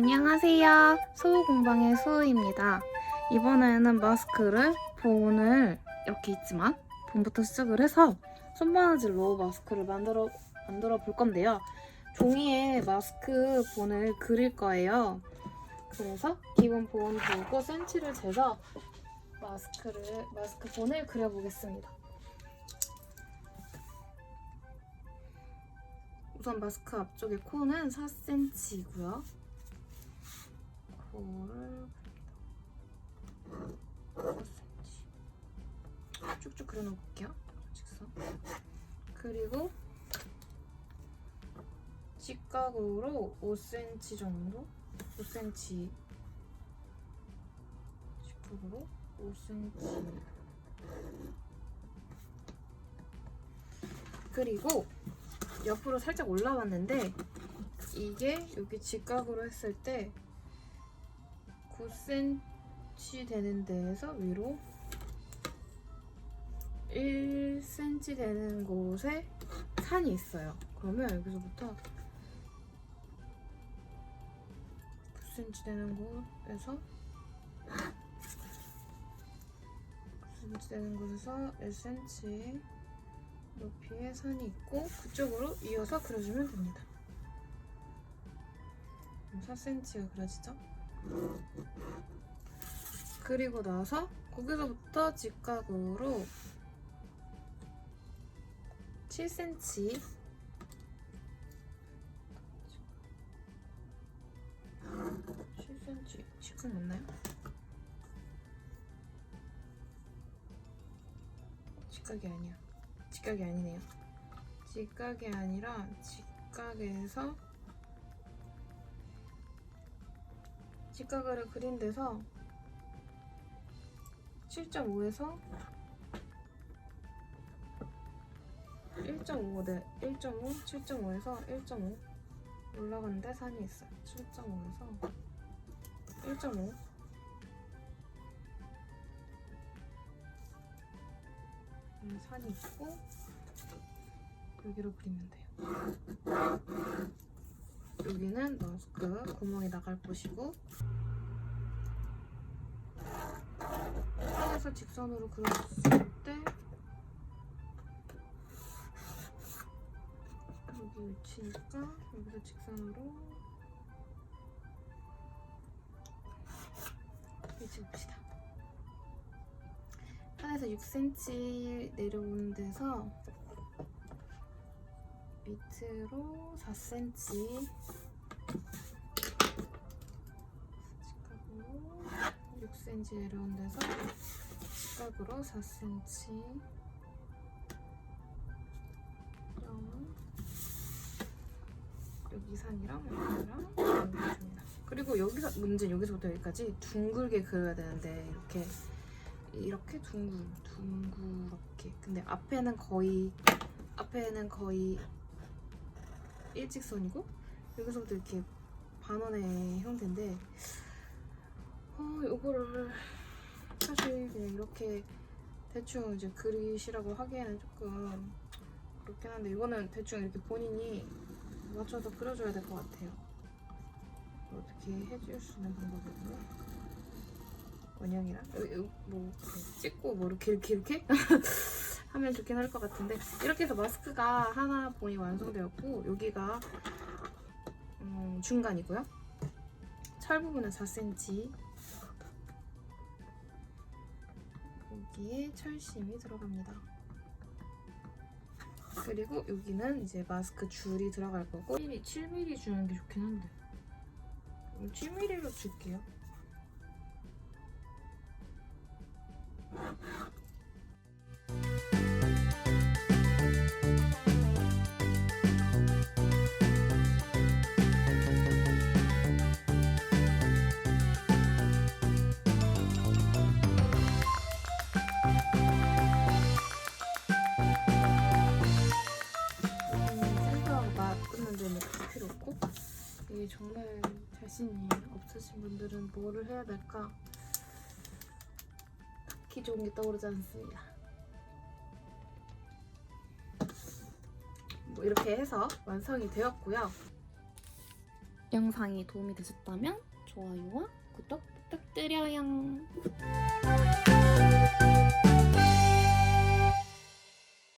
안녕하세요. 수호공방의 수호입니다. 이번에는 마스크를 본을 이렇게 있지만 본부터 시작을 해서 손바느질로 마스크를 만들어 만들어 볼 건데요. 종이에 마스크 본을 그릴 거예요. 그래서 기본 본 보고 센치를 재서 마스크를 마스크 본을 그려보겠습니다. 우선 마스크 앞쪽에 코는 4cm이고요. 코를 4cm 쭉쭉 그려놓을게요. 직선. 그리고 직각으로 5cm 정도? 5cm 직각으로 5cm 그리고 옆으로 살짝 올라왔는데 이게 여기 직각으로 했을 때 9cm 되는 데에서 위로 1cm 되는 곳에 산이 있어요. 그러면 여기서부터 9cm 되는 곳에서 9cm 되는 곳에서 1cm 높이의 산이 있고 그쪽으로 이어서 그려주면 됩니다. 4cm가 그려지죠? 그리고 나서 거기서부터 직각으로 7cm 7cm 직각 맞나요? 직각이 아니야. 직각이 아니네요. 직각이 아니라 직각에서 직각을 그린 데서 7.5에서 1.5, 네, 1.5, 7.5에서 1.5 올라가는데 산이 있어요. 7.5에서 1.5 음, 산이 있고 여기로 그리면 돼요. 여기는 마스크 구멍이 나갈 곳이고 선에서 직선으로 그렸을 때 여기 위치니까 여기서 직선으로 위치 봅시다. 산에서 6cm 내려오는 데서 밑으로 4cm 직각으로 6cm 내려온 데서 직각으로 4cm 점 여기 산이랑 여기랑 연결해줍니다. 그리고 여기서 문제 여기서부터 여기까지 둥글게 그려야 되는데 이렇게 이렇게 둥글 둥그렇게. 근데 앞에는 거의 앞에는 거의 일직선이고 여기서부터 이렇게 반원의 형태인데 어 요거를 사실 그냥 이렇게 대충 이제 그리시라고 하기에는 조금 그렇긴 한데 이거는 대충 이렇게 본인이 맞춰서 그려줘야 될 것 같아요. 어떻게 해줄 수 있는 방법이고요? 원형이랑? 여기 뭐 이렇게 찍고 뭐 이렇게 이렇게 이렇게 하면 좋긴 할 것 같은데 이렇게 해서 마스크가 하나 본이 완성되었고 여기가 음, 중간이고요. 철 부분은 4cm 여기에 철심이 들어갑니다. 그리고 여기는 이제 마스크 줄이 들어갈 거고. 7mm, 7mm 주는 게 좋긴 한데. 7mm로 줄게요 자신이 없으신 분들은 뭐를 해야 될까 딱히 좋은 게 떠오르지 않습니다. 뭐 이렇게 해서 완성이 되었고요. 영상이 도움이 되셨다면 좋아요와 구독 부탁드려요.